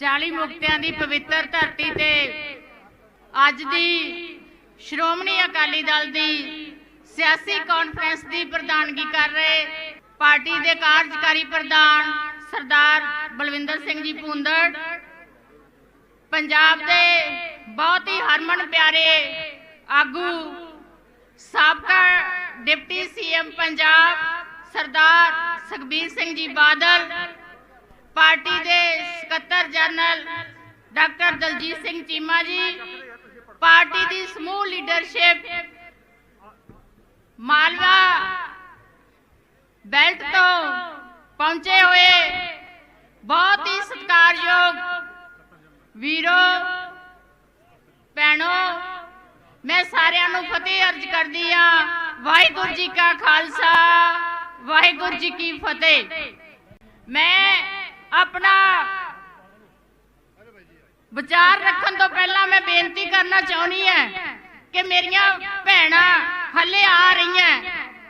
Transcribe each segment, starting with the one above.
40 ਮੁਕਤਿਆਂ ਦੀ ਪਵਿੱਤਰ ਧਰਤੀ ਤੇ ਅੱਜ ਦੀ ਸ਼੍ਰੋਮਣੀ ਅਕਾਲੀ ਦਲ ਦੀ ਸਿਆਸੀ ਕਾਨਫਰੰਸ ਦੀ ਪ੍ਰਧਾਨਗੀ ਕਰ ਰਹੇ ਪਾਰਟੀ ਦੇ ਕਾਰਜਕਾਰੀ ਪ੍ਰਧਾਨ ਸਰਦਾਰ ਬਲਵਿੰਦਰ ਸਿੰਘ ਜੀ ਭੁੰਦੜ ਪੰਜਾਬ ਦੇ ਬਹੁਤ ਹੀ ਹਰਮਨ ਪਿਆਰੇ ਆਗੂ, ਸਾਬਕਾ deputy CM Punjab Sardar Sukhbir Singh ji Badal party ਦੇ ਸਕੱਤਰ general doctor Daljit Singh Cheema ji, party ਦੀ ਸਮੂਹ ਲੀਡਰਸ਼ਿਪ ਮਾਲਵਾ ਬੈਲਟ ਤੋਂ ਪਹੁੰਚੇ ਹੋਏ। ਬਹੁਤ ਹੀ ਸਤਿਕਾਰਯੋਗ ਵੀਰੋ, ਭੈਣੋ, ਮੈਂ ਸਾਰਿਆਂ ਨੂੰ ਫਤਿਹ ਅਰਜ ਕਰਦੀ ਆ ਵਾਹਿਗੁਰੂ ਜੀ ਕਾ ਖਾਲਸਾ, ਵਾਹਿਗੁਰੂ ਜੀ ਕੀ ਫਤਿਹ। ਮੈਂ ਆਪਣਾ ਵਿਚਾਰ ਰੱਖਣ ਤੋਂ ਪਹਿਲਾਂ ਮੈਂ ਬੇਨਤੀ ਕਰਨਾ ਚਾਹੁੰਦੀ ਹੈ ਕਿ ਮੇਰੀਆਂ ਭੈਣਾਂ ਹੱਲੇ ਆ ਰਹੀਆਂ,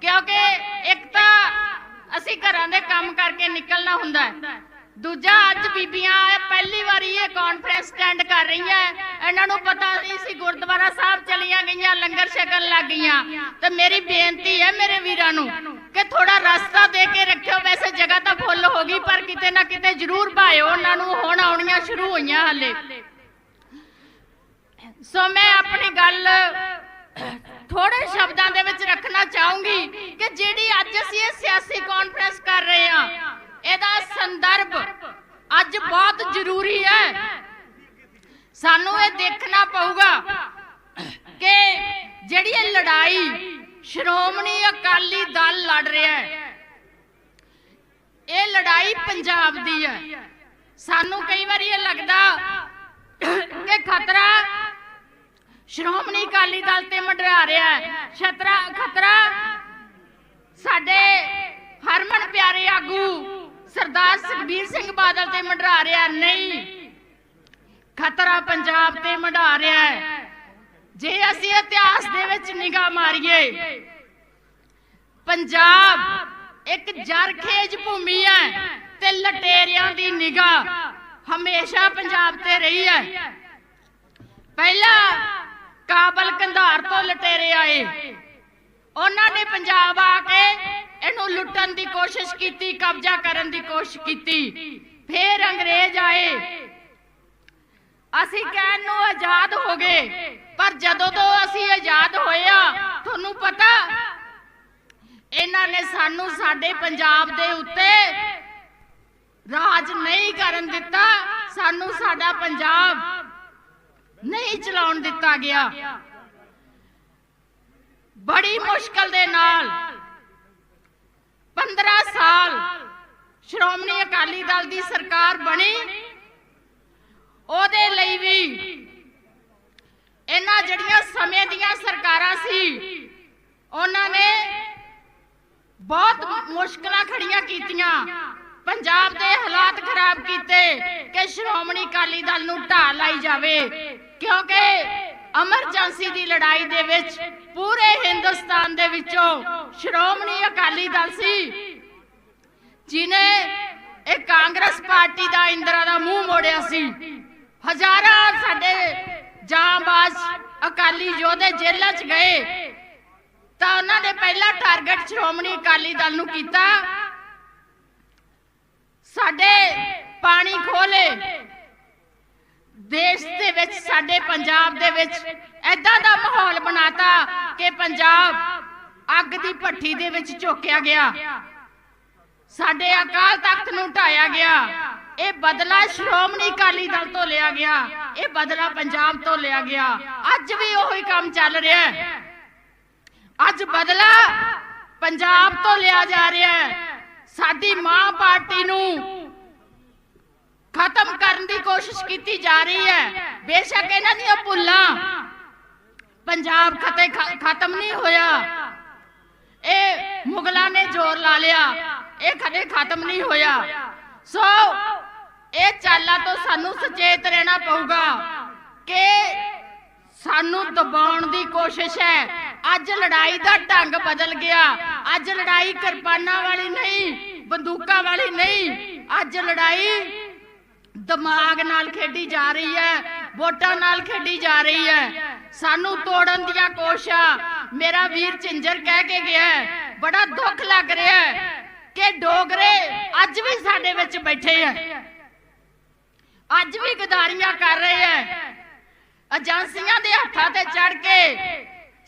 ਕਿਉਂਕਿ ਇੱਕ ਤਾਂ ਅਸੀਂ ਘਰਾਂ ਦੇ ਕੰਮ ਕਰਕੇ ਨਿਕਲਣਾ ਹੁੰਦਾ ਹੈ। ਦੂਜਾ, ਅੱਜ ਬੀਬੀਆਂ ਪਹਿਲੀ ਵਾਰੀ ਇਹ ਕਾਨਫਰੰਸ ਸਟੈਂਡ ਕਰ ਰਹੀਆਂ। ਇਹਨਾਂ ਨੂੰ ਪਤਾ ਨਹੀਂ ਸੀ ਗੁਰਦੁਆਰਾ ਸਾਹਿਬ ਚਲੀਆਂ ਗਈਆਂ, ਲੰਗਰ ਛਕਣ ਲੱਗ ਗਈਆਂ। ਤੇ ਮੇਰੀ ਬੇਨਤੀ ਹੈ ਮੇਰੇ ਵੀਰਾਂ ਨੂੰ ਕਿ ਥੋੜਾ ਰਸਤਾ ਦੇ ਕੇ ਰੱਖਿਓ। ਵੈਸੇ ਜਗ੍ਹਾ ਤਾਂ ਫੁੱਲ ਹੋ ਗਈ, ਪਰ ਕਿਤੇ ਨਾ ਕਿਤੇ ਜ਼ਰੂਰ ਭਾਇਓ। ਉਹਨਾਂ ਨੂੰ ਹੁਣ ਆਉਣੀਆਂ ਸ਼ੁਰੂ ਹੋਈਆਂ ਹਲੇ। ਸੋ ਮੈਂ ਆਪਣੀ ਗੱਲ ਥੋੜੇ ਸ਼ਬਦਾਂ ਦੇ ਵਿੱਚ ਰੱਖਣਾ ਚਾਹੂੰਗੀ ਕਿ ਜਿਹੜੀ ਅੱਜ ਅਸੀਂ ਇਹ ਸਿਆਸੀ ਕਾਨਫਰੰਸ ਕਰ ਰਹੇ ਹਾਂ, ਇਹਦਾ ਸੰਦਰਭ ਅੱਜ ਬਹੁਤ ਜ਼ਰੂਰੀ ਹੈ। ਸਾਨੂੰ ਇਹ ਦੇਖਣਾ ਪਊਗਾ ਕਿ ਜਿਹੜੀ ਇਹ ਲੜਾਈ ਸ਼੍ਰੋਮਣੀ ਅਕਾਲੀ ਦਲ ਲੜ ਰਿਹਾ ਹੈ। ਇਹ ਲੜਾਈ ਪੰਜਾਬ ਦੀ ਹੈ। ਸਾਨੂੰ ਕਈ ਵਾਰੀ ਇਹ ਲੱਗਦਾ ਕਿ ਖਤਰਾ ਸ਼੍ਰੋਮਣੀ ਅਕਾਲੀ ਦਲ ਤੇ ਮੰਡਰਾ ਰਿਹਾ ਹੈ। ਛਤਰਾ ਖਤਰਾ ਸਾਡੇ ਹਰਮਨ ਪਿਆਰੇ ਆਗੂ ਸਰਦਾਰ ਸੁਖਬੀਰ ਸਿੰਘ ਬਾਦਲ ਤੇ ਮੰਡਰਾ ਰਿਹਾ ਨਹੀਂ, ਖਤਰਾ ਪੰਜਾਬ ਤੇ ਮੰਡਾ ਰਿਹਾ ਹੈ। ਜੇ ਅਸੀਂ ਇਤਿਹਾਸ ਦੇ ਵਿੱਚ ਨਿਗਾਹ ਮਾਰੀਏ, ਪੰਜਾਬ ਇੱਕ ਜਰਖੇਜ ਭੂਮੀ ਹੈ ਤੇ ਲਟੇਰਿਆਂ ਦੀ ਨਿਗਾਹ ਹਮੇਸ਼ਾ ਪੰਜਾਬ ਤੇ ਰਹੀ ਹੈ। ਪਹਿਲਾਂ ਕਾਬਲ ਕੰਧਾਰ ਤੋਂ ਲਟੇਰੇ ਆਏ। ਉਹਨਾਂ ਨੇ ਪੰਜਾਬ ਆ ਕੇ ਇਹਨੂੰ ਲੁੱਟਣ ਦੀ ਕੋਸ਼ਿਸ਼ ਕੀਤੀ, ਕਬਜ਼ਾ ਕਰਨ ਦੀ ਕੋਸ਼ਿਸ਼ ਕੀਤੀ। ਫਿਰ ਅੰਗਰੇਜ਼ ਆਏ। ਅਸੀਂ ਕਹਿਣ ਨੂੰ ਆਜ਼ਾਦ ਹੋ ਗਏ। ਪਰ ਜਦੋਂ ਤੋਂ ਅਸੀਂ ਆਜ਼ਾਦ ਹੋਏ ਤੁਹਾਨੂੰ ਪਤਾ, ਇਹਨਾਂ ਨੇ ਸਾਨੂੰ ਸਾਡੇ ਪੰਜਾਬ ਦੇ ਉੱਤੇ ਰਾਜ ਨਹੀਂ ਕਰਨ ਦਿੱਤਾ, ਸਾਨੂੰ ਸਾਡਾ ਪੰਜਾਬ ਨਹੀਂ ਚਲਾਉਣ ਦਿੱਤਾ ਗਿਆ। ਬੜੀ ਮੁਸ਼ਕਲ ਦੇ ਨਾਲ 15 ਸਾਲ ਸ਼੍ਰੋਮਣੀ ਅਕਾਲੀ ਦਲ ਦੀ ਸਰਕਾਰ ਬਣੀ। ਉਹਦੇ ਲਈ ਵੀ ਇਹਨਾਂ ਜਿਹੜੀਆਂ ਸਮੇਂ ਦੀਆਂ ਸਰਕਾਰਾਂ ਸੀ, ਉਹਨਾਂ ਨੇ ਬਹੁਤ ਮੁਸ਼ਕਲਾਂ ਖੜੀਆਂ ਕੀਤੀਆਂ। ਪੰਜਾਬ ਦੇ ਹਾਲਾਤ ਖਰਾਬ ਕੀਤੇ ਕਿ ਸ਼੍ਰੋਮਣੀ ਅਕਾਲੀ ਦਲ ਨੂੰ ਢਾਹ ਲਾਈ ਜਾਵੇ, ਕਿਉਂਕਿ ਐਮਰਜੈਂਸੀ ਦੀ ਲੜਾਈ ਦੇ ਵਿੱਚ ਪੂਰੇ ਹਿੰਦੁਸਤਾਨ ਦੇ ਵਿੱਚੋਂ ਸ਼੍ਰੋਮਣੀ ਅਕਾਲੀ ਦਲ ਸੀ, ਜਿਨੇ ਇਹ ਕਾਂਗਰਸ ਪਾਰਟੀ ਦਾ ਇੰਦਰਾ ਦਾ ਮੂੰਹ ਮੋੜਿਆ ਸੀ। ਹਜ਼ਾਰਾਂ ਸਾਡੇ ਜਾਂਬਾਜ਼ ਅਕਾਲੀ ਯੋਧੇ ਜੇਲ੍ਹਾਂ 'ਚ ਗਏ। ਤਾਂ ਉਹਨਾਂ ਨੇ ਪਹਿਲਾ ਟਾਰਗੇਟ ਸ਼੍ਰੋਮਣੀ ਅਕਾਲੀ ਦਲ ਨੂੰ ਕੀਤਾ। ਸਾਡੇ ਪਾਣੀ ਖੋਲੇ ਦੇਸ਼ ਦੇ ਵਿੱਚ, ਸਾਡੇ ਪੰਜਾਬ ਦੇ ਵਿੱਚ ਐਦਾਂ ਦਾ ਮਾਹੌਲ ਬਣਾਤਾ ਕਿ ਪੰਜਾਬ ਅੱਗ ਦੀ ਭੱਠੀ ਦੇ ਵਿੱਚ ਝੋਕਿਆ ਗਿਆ। ਸਾਡੇ ਅਕਾਲ ਤਖਤ ਨੂੰ ਢਾਇਆ ਗਿਆ। ਇਹ ਬਦਲਾ ਸ਼੍ਰੋਮਣੀ ਅਕਾਲੀ ਦਲ ਤੋਂ ਲਿਆ ਗਿਆ। ਇਹ ਬਦਲਾ ਪੰਜਾਬ ਤੋਂ ਲਿਆ ਗਿਆ। ਅੱਜ ਵੀ ਉਹੀ ਕੰਮ ਚੱਲ ਰਿਹਾ ਹੈ। ਅੱਜ ਬਦਲਾ ਪੰਜਾਬ ਤੋਂ ਲਿਆ ਜਾ ਰਿਹਾ ਹੈ। ਸਾਡੀ ਮਾਂ ਪਾਰਟੀ ਨੂੰ ਖਤਮ ਕਰਨ ਦੀ ਕੋਸ਼ਿਸ਼ ਕੀਤੀ ਜਾ ਰਹੀ ਹੈ। ਬੇਸ਼ੱਕ ਇਹਨਾਂ ਦੀਆਂ ਭੁੱਲਾਂ ਪੰਜਾਬ ਖਤੇ ਖਤਮ ਨਹੀਂ ਹੋਇਆ। ਇਹ ਮੁਗਲਾਂ ਨੇ ਜ਼ੋਰ ਲਾ ਲਿਆ। ਇਹ ਕਦੇ ਖਤਮ ਨਹੀਂ ਹੋਇਆ। ਸੋ ਇਹ ਚਾਲਾਂ ਤੋਂ ਸਾਨੂੰ ਸੁਚੇਤ ਰਹਿਣਾ ਪਊਗਾ ਕਿ ਸਾਨੂੰ ਦਬਾਉਣ ਦੀ ਕੋਸ਼ਿਸ਼ ਹੈ। ਅੱਜ ਲੜਾਈ ਦਾ ਢੰਗ ਬਦਲ ਗਿਆ। ਅੱਜ ਲੜਾਈ ਕਿਰਪਾਨਾਂ ਵਾਲੀ ਨਹੀਂ, ਬੰਦੂਕਾਂ ਵਾਲੀ ਨਹੀਂ। ਅੱਜ ਲੜਾਈ ਦਿਮਾਗ ਨਾਲ ਖੇਡੀ ਜਾ ਰਹੀ ਹੈ, ਵੋਟਾਂ ਨਾਲ ਖੇਡੀ ਜਾ ਰਹੀ ਹੈ। ਸਾਨੂੰ ਤੋੜਨ ਦੀਆਂ ਕੋਸ਼ਿਸ਼ਾਂ। ਮੇਰਾ ਵੀਰ ਝਿੰਜਰ ਕਹਿ ਕੇ ਗਿਆ ਬੜਾ ਦੁੱਖ ਲੱਗ ਰਿਹਾ ਹੈ ਕਿ ਡੋਗਰੇ ਅੱਜ ਵੀ ਸਾਡੇ ਵਿੱਚ ਬੈਠੇ ਆ ਅੱਜ ਵੀ ਗਦਾਰੀਆਂ ਕਰ ਰਹੇ ਐ। ਏਜੰਸੀਆਂ ਦੇ ਹੱਥਾਂ ਤੇ ਚੜ ਕੇ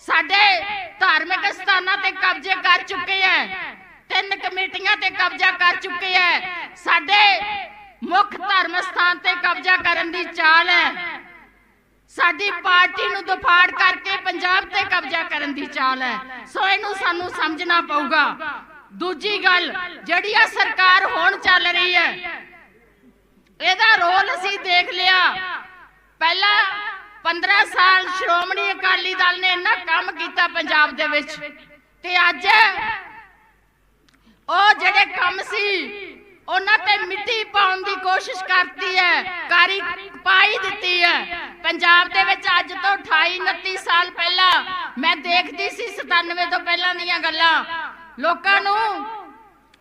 ਸਾਡੇ ਧਾਰਮਿਕ ਸਥਾਨਾਂ ਤੇ ਕਬਜ਼ੇ ਕਰ ਚੁੱਕੇ ਐ। ਤਿੰਨ ਕਮੇਟੀਆਂ ਤੇ ਕਬਜ਼ਾ ਕਰ ਚੁੱਕੇ ਐ। ਸਾਡੇ ਮੁੱਖ ਧਰਮ ਸਥਾਨ ਤੇ ਕਬਜ਼ਾ ਕਰਨ ਦੀ ਚਾਲ ਹੈ ਸਾਡੀ ਪਾਰਟੀ ਨੂੰ ਦੁਫਾੜ ਕਰਕੇ ਪੰਜਾਬ ਤੇ ਕਬਜ਼ਾ ਕਰਨ ਦੀ ਚਾਲ ਹੈ ਸੋ ਇਹਨੂੰ ਸਾਨੂੰ ਸਮਝਣਾ ਪਊਗਾ। ਦੂਜੀ ਗੱਲ, ਜਿਹੜੀ ਆ ਸਰਕਾਰ ਹੁਣ ਚੱਲ ਰਹੀ ਹੈ ਇਹਦਾ ਰੋਲ ਅਸੀਂ ਦੇਖ ਲਿਆ। ਪਹਿਲਾਂ 15 ਸਾਲ ਸ਼੍ਰੋਮਣੀ ਅਕਾਲੀ ਦਲ ਨੇ ਇੰਨਾ ਕੰਮ ਕੀਤਾ ਪੰਜਾਬ ਦੇ ਵਿੱਚ ਤੇ ਅੱਜ ਉਹ ਜਿਹੜੇ ਕੰਮ ਸੀ, ਉਹਨਾਂ ਤੇ ਮਿੱਟੀ ਪਾਉਣ ਦੀ ਕੋਸ਼ਿਸ਼ ਕਰਤੀ ਹੈ, ਕਾਰੀ ਪਾਈ ਦਿੱਤੀ ਹੈ। ਪੰਜਾਬ ਦੇ ਵਿੱਚ ਅੱਜ ਤੋਂ 28 29 ਸਾਲ ਪਹਿਲਾਂ ਮੈਂ ਦੇਖਦੀ ਸੀ 97 ਤੋਂ ਪਹਿਲਾਂ ਦੀਆਂ ਗੱਲਾਂ। ਲੋਕਾਂ ਨੂੰ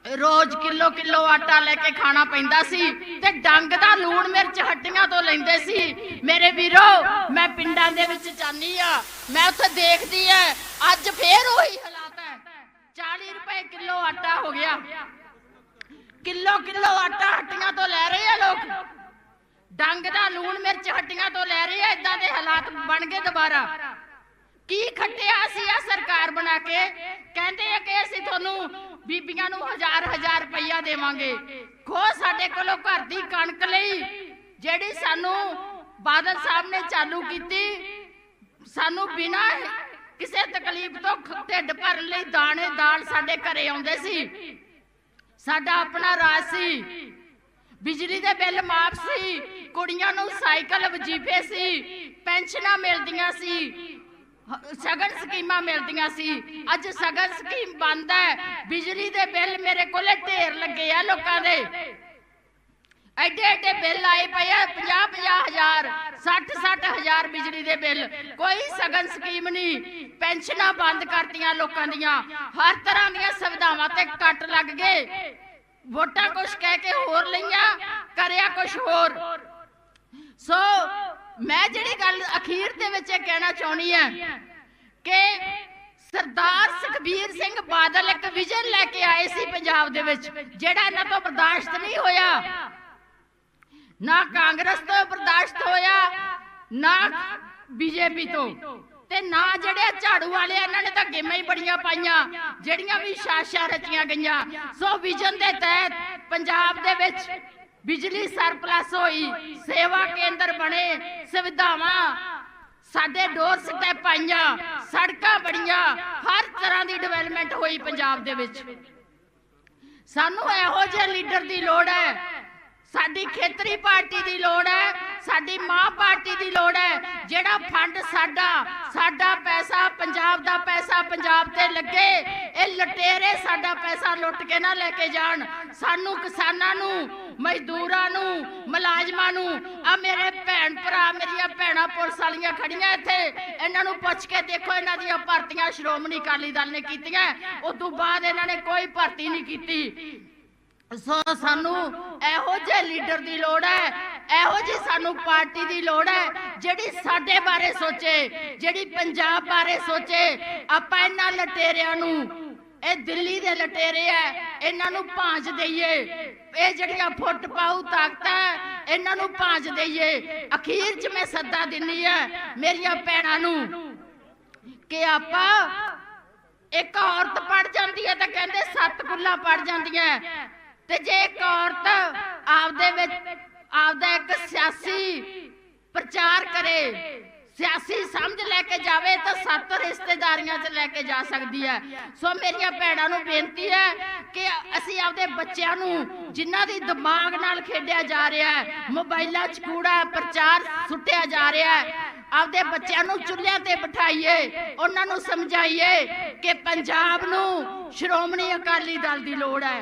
ਰੋਜ਼ ਕਿਲੋ ਕਿਲੋ ਆਟਾ ਲੈ ਕੇ ਖਾਣਾ ਪੈਂਦਾ ਸੀ ਤੇ ਡੰਗ ਦਾ ਲੂਣ ਮਿਰਚ ਹੱਟੀਆਂ ਤੋਂ ਲੈਂਦੇ ਸੀ। ਮੇਰੇ ਵੀਰੋ, ਮੈਂ ਪਿੰਡਾਂ ਦੇ ਵਿੱਚ ਜਾਨੀ ਆ। ਮੈਂ ਉੱਥੇ ਦੇਖਦੀ ਐ ਅੱਜ ਫੇਰ ਉਹੀ ਹਾਲਾਤ ਹੈ। 40 ਰੁਪਏ ਕਿਲੋ ਆਟਾ ਹੋ ਗਿਆ। ਕਿਲੋ ਕਿਲੋ ਆਟਾ ਹੱਟੀਆਂ ਤੋਂ ਲੈ ਰਹੇ ਆ ਲੋਕ। ਡੰਗ ਦਾ ਲੂਣ ਮਿਰਚ ਹੱਟੀਆਂ ਤੋਂ ਲੈ ਰਹੇ ਆ। ਇਦਾਂ ਦੇ ਹਾਲਾਤ ਬਣ ਗਏ ਦੁਬਾਰਾ। ਕੀ ਖੱਟਿਆ ਸੀ ਆ ਸਰਕਾਰ ਬਣਾ ਕੇ? ਕਿ ਬੀਬੀਆਂ ਨੂੰ ਹਜ਼ਾਰ ਹਜ਼ਾਰ ਰੁਪਈਆ ਦੇਵਾਂਗੇ। ਖੋ ਸਾਡੇ ਕੋਲੋਂ ਘਰ ਦੀ ਕਣਕ ਲਈ, ਜਿਹੜੀ ਸਾਨੂੰ ਬਾਦਲ ਸਾਹਿਬ ਨੇ ਚਾਲੂ ਕੀਤੀ। ਸਾਨੂੰ ਬਿਨਾਂ ਕਿਸੇ ਤਕਲੀਫ ਤੋਂ ਢਿੱਡ ਭਰਨ ਲਈ ਦਾਣੇ, ਦਾਲ ਸਾਡੇ ਘਰੇ ਆਉਂਦੇ ਸੀ। ਸਾਡਾ ਆਪਣਾ ਰਾਜ ਸੀ। ਬਿਜਲੀ ਦੇ ਬਿੱਲ ਮਾਫ ਸੀ। ਕੁੜੀਆਂ ਨੂੰ ਸਾਈਕਲ ਵਜੀਫੇ ਸੀ। ਪੈਨਸ਼ਨਾਂ ਮਿਲਦੀਆਂ ਸੀ। ਸਗਨ ਸਕੀਮਾਂ ਮਿਲਦੀਆਂ ਸੀ। ਅੱਜ ਸਗਨ ਸਕੀਮ ਬੰਦ ਹੈ। ਬਿਜਲੀ ਦੇ ਬਿੱਲ ਮੇਰੇ ਕੋਲੇ ਢੇਰ ਲੱਗੇ ਆ ਲੋਕਾਂ ਦੇ। ਐਡੇ ਐਡੇ ਬਿੱਲ ਆਏ ਪਏ 50 50 ਹਜ਼ਾਰ 60 60 ਹਜ਼ਾਰ ਬਿਜਲੀ ਦੇ ਬਿੱਲ। ਕੋਈ ਸਗਨ ਸਕੀਮ ਨਹੀਂ। ਪੈਨਸ਼ਨਾਂ ਬੰਦ ਕਰਤੀਆਂ ਲੋਕਾਂ ਦੀਆਂ। ਹਰ ਤਰ੍ਹਾਂ ਦੀਆਂ ਸੁਵਿਧਾਵਾਂ ਤੇ ਕੱਟ ਲੱਗ ਗਏ। ਵੋਟਾਂ ਕੁਛ ਕਹਿ ਕੇ ਹੋਰ ਲਈਆਂ, ਕਰਿਆ ਕੁਛ ਹੋਰ। ਸੋ ਮੈਂ ਜਿਹੜੀ ਗੱਲ ਅਖੀਰ ਦੇ ਵਿੱਚ ਇਹ ਕਹਿਣਾ ਚਾਹੁੰਦੀ ਹਾਂ ਕਿ ਸਰਦਾਰ ਸੁਖਬੀਰ ਸਿੰਘ ਬਾਦਲ ਇੱਕ ਵਿਜ਼ਨ ਲੈ ਕੇ ਆਏ ਸੀ ਪੰਜਾਬ ਦੇ ਵਿੱਚ, ਜਿਹੜਾ ਇਹਨਾਂ ਤੋਂ ਬਰਦਾਸ਼ਤ ਨਹੀਂ ਹੋਇਆ। ਨਾ ਕਾਂਗਰਸ ਤੋਂ ਬਰਦਾਸ਼ਤ ਹੋਇਆ, ਨਾ ਬੀਜੇਪੀ ਤੋਂ। ਤੇ ਨਾ ਜਿਹੜੇ ਝਾੜੂ ਵਾਲੇ ਇਹਨਾਂ ਨੇ ਤਾਂ ਗੇਮਾਂ ਹੀ ਬੜੀਆਂ ਪਾਈਆਂ, ਜਿਹੜੀਆਂ ਵੀ ਸ਼ਾਸ਼ਾ ਰਚੀਆਂ ਗਈਆਂ। ਸੋ ਵਿਜ਼ਨ ਦੇ ਤਹਿਤ ਪੰਜਾਬ ਦੇ ਵਿੱਚ ਬਿਜਲੀ ਸਰਪਲਸ ਹੋਈ, ਸੇਵਾ ਕੇਂਦਰ ਬਣੇ, ਸੁਵਿਧਾਵਾਂ। ਸਾਡੇ ਡੋਰ ਸਟੈਪ ਆਈਆਂ ਸੜਕਾਂ ਬੜੀਆਂ ਹਰ ਤਰ੍ਹਾਂ ਦੀ ਡਿਵੈਲਪਮੈਂਟ ਹੋਈ ਪੰਜਾਬ ਦੇ ਵਿੱਚ। ਸਾਨੂੰ ਇਹੋ ਜਿਹੇ ਲੀਡਰ ਦੀ ਲੋੜ ਹੈ। ਸਾਡੀ ਖੇਤਰੀ ਪਾਰਟੀ ਦੀ ਲੋੜ ਹੈ, ਸਾਡੀ ਮਾਂ ਪਾਰਟੀ ਦੀ ਲੋੜ ਹੈ। ਜਿਹੜਾ ਫੰਡ ਸਾਡਾ ਸਾਡਾ ਪੈਸਾ ਪੰਜਾਬ ਦਾ ਪੈਸਾ ਪੰਜਾਬ ਤੇ ਲੱਗੇ, ਇਹ ਲਟੇਰੇ ਸਾਡਾ ਪੈਸਾ ਲੁੱਟ ਕੇ ਨਾ ਲੈ ਕੇ ਜਾਣ। ਸਾਨੂੰ ਕਿਸਾਨਾਂ ਨੂੰ ਮਜ਼ਦੂਰਾਂ ਨੂੰ, ਮੁਲਾਜ਼ਮਾਂ ਨੂੰ ਆ ਮੇਰੇ ਭੈਣ ਭਰਾ, ਮੇਰੀਆਂ ਭੈਣਾਂ ਪੁਲਿਸ ਵਾਲੀਆਂ ਖੜੀਆਂ ਇੱਥੇ। ਇਹਨਾਂ ਨੂੰ ਪੁੱਛ ਕੇ ਦੇਖੋ, ਇਹਨਾਂ ਦੀਆਂ ਭਰਤੀਆਂ ਸ਼੍ਰੋਮਣੀ ਅਕਾਲੀ ਦਲ ਨੇ ਕੀਤੀਆਂ। ਉਸ ਤੋਂ ਬਾਅਦ ਇਹਨਾਂ ਨੇ ਕੋਈ ਭਰਤੀ ਨਹੀਂ ਕੀਤੀ। ਸੋ ਸਾਨੂੰ ਇਹੋ ਜਿਹੇ ਲੀਡਰ ਦੀ ਲੋੜ ਹੈ, ਇਹੋ ਜਿਹੀ ਸਾਨੂੰ ਪਾਰਟੀ ਦੀ ਲੋੜ ਹੈ, ਜਿਹੜੀ ਸਾਡੇ ਬਾਰੇ ਸੋਚੇ, ਜਿਹੜੀ ਪੰਜਾਬ ਬਾਰੇ ਸੋਚੇ। ਆਪਾਂ ਇਹਨਾਂ ਲਟੇਰਿਆਂ ਨੂੰ ਇਹ ਦਿੱਲੀ ਦੇ ਲਟੇਰੇ ਐ ਇਹਨਾਂ ਨੂੰ ਭਾਂਜ ਦਈਏ। ਇਹ ਜਿਹੜੀਆਂ ਫੁੱਟ ਪਾਉ ਤਾਕਤ ਇਹਨਾਂ ਨੂੰ ਭਾਂਜ ਦਈਏ। ਅਖੀਰ 'ਚ ਮੈਂ ਸੱਦਾ ਦਿੰਨੀ ਐ ਮੇਰੀਆਂ ਭੈਣਾਂ ਨੂੰ ਕਿ ਆਪਾਂ ਇੱਕ ਔਰਤ ਪੜ ਜਾਂਦੀ ਹੈ ਤਾਂ ਕਹਿੰਦੇ ਸੱਤ ਕੁੱਲਾ ਪੜ ਜਾਂਦੀਆਂ। ਤੇ ਜੇ ਇੱਕ ਔਰਤ ਆਪਦੇ ਵਿੱਚ ਆਪਦਾ ਇੱਕ ਸਿਆਸੀ ਪ੍ਰਚਾਰ ਕਰੇ ਸਿਆਸੀ ਸਮਝ ਲੈ ਕੇ ਜਾਵੇ ਤਾਂ ਸੱਤ ਰਿਸ਼ਤੇਦਾਰੀਆਂ 'ਚ ਲੈ ਕੇ ਜਾ ਸਕਦੀ ਹੈ। ਸੋ ਮੇਰੀਆਂ ਭੈਣਾਂ ਨੂੰ ਬੇਨਤੀ ਹੈ ਕਿ ਅਸੀਂ ਆਪਦੇ ਬੱਚਿਆਂ ਨੂੰ ਜਿਨ੍ਹਾਂ ਦੀ ਦਿਮਾਗ ਨਾਲ ਖੇਡਿਆ ਜਾ ਰਿਹਾ ਹੈ, ਮੋਬਾਈਲਾਂ 'ਚ ਕੂੜਾ ਪ੍ਰਚਾਰ ਸੁੱਟਿਆ ਜਾ ਰਿਹਾ ਹੈ, ਆਪਦੇ ਬੱਚਿਆਂ ਨੂੰ ਚੁੱਲ੍ਹਿਆਂ ਤੇ ਬਿਠਾਈਏ, ਉਹਨਾਂ ਨੂੰ ਸਮਝਾਈਏ ਕਿ ਪੰਜਾਬ ਨੂੰ ਸ਼੍ਰੋਮਣੀ ਅਕਾਲੀ ਦਲ ਦੀ ਲੋੜ ਹੈ।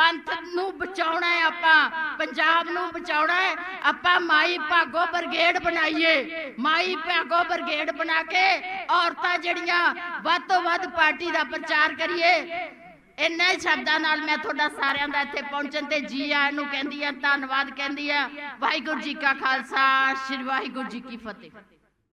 ਪੰਥ ਨੂੰ ਬਚਾਉਣਾ ਹੈ ਆਪਾਂ, ਪੰਜਾਬ ਨੂੰ ਬਚਾਉਣਾ ਹੈ। ਆਪਾਂ ਮਾਈ ਭਾਗੋ ਬਰਗੇਡ ਬਣਾਈਏ। ਮਾਈ ਭਾਗੋ ਬਰਗੇਡ ਬਣਾ ਕੇ ਔਰਤਾਂ ਜਿਹੜੀਆਂ ਵੱਧ ਤੋਂ ਵੱਧ ਪਾਰਟੀ ਦਾ ਪ੍ਰਚਾਰ ਕਰੀਏ। ਇੰਨੇ ਸ਼ਬਦਾਂ ਨਾਲ ਮੈਂ ਤੁਹਾਡਾ ਸਾਰਿਆਂ ਦਾ ਇੱਥੇ ਪਹੁੰਚਣ ਤੇ ਜੀ ਆਇਆਂ ਨੂੰ ਕਹਿੰਦੀ ਆ ਧੰਨਵਾਦ ਕਹਿੰਦੀ ਆ ਵਾਹਿਗੁਰੂ ਜੀ ਕਾ ਖਾਲਸਾ, ਸ੍ਰੀ ਵਾਹਿਗੁਰੂ ਜੀ ਕੀ ਫਤਿਹ।